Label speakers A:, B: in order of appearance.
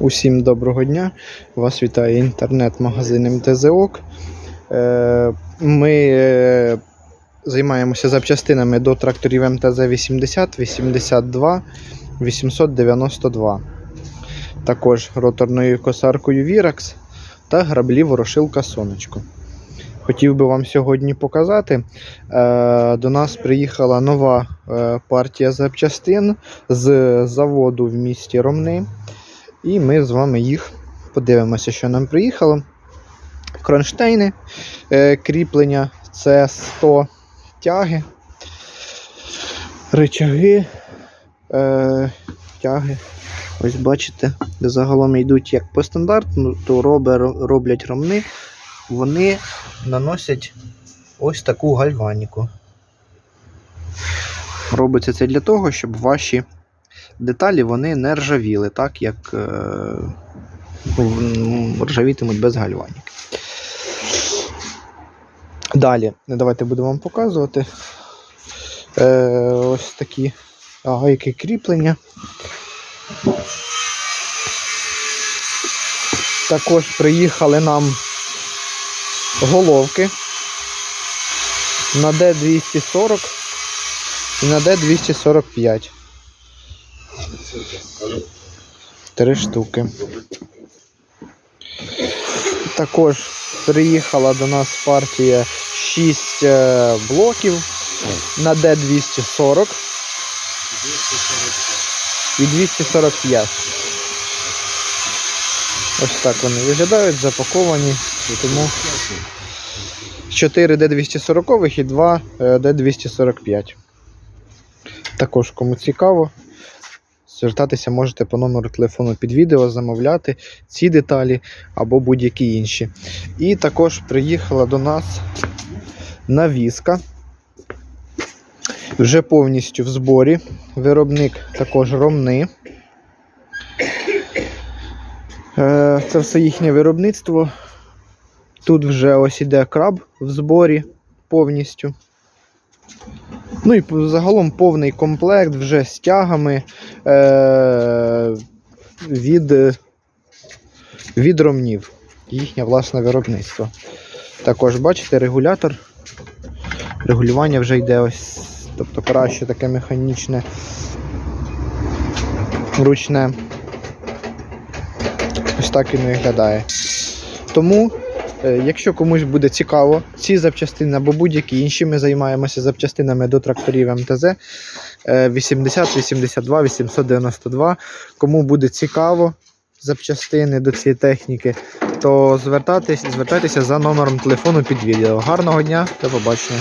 A: Усім доброго дня. Вас вітає інтернет-магазин МТЗОК. Е, Ми е, займаємося запчастинами до тракторів МТЗ 80, 82, 892. Також роторною косаркою Virax та граблі ворошилка Сонечко. Хотів би вам сьогодні показати. е, До нас приїхала нова е, партія запчастин з заводу в місті Ромни. І ми з вами їх подивимося, що нам приїхало. Кронштейни, е, кріплення це 100 тяги, рычаги, е, тяги. Ось бачите, загалом йдуть як по стандарту, то роблять ромни. Вони наносять ось таку гальваніку. Робиться це для того, щоб ваші деталі вони не ржавіли, так як е, ржавітимуть без гальваніки. Далі, давайте буду вам показувати е, ось такі гайки кріплення. Також приїхали нам головки на D240 і на D245. Три штуки. Також приїхала до нас партія 6 е, блоків на D240 і 245. Ось так вони виглядають, запаковані. Тому 4 D240 і 2 е, D245. Також кому цікаво, звертатися можете по номеру телефону під відео, замовляти ці деталі або будь-які інші. І також приїхала до нас навіска. Вже повністю в зборі. Виробник також ромни. Е, Це все їхнє виробництво. Тут вже ось іде краб в зборі повністю. Ну і загалом повний комплект вже з тягами е- від, від ромнів. Їхнє власне виробництво. Також бачите регулятор. Регулювання вже йде ось, тобто краще таке механічне, ручне. Ось так він виглядає. Тому, е, якщо комусь буде цікаво, ці запчастини або будь-які інші, ми займаємося запчастинами до тракторів МТЗ е, 80, 82, 892. Кому буде цікаво запчастини до цієї техніки, то звертайтесь, звертайтеся за номером телефону під відео. Гарного дня, до побачення.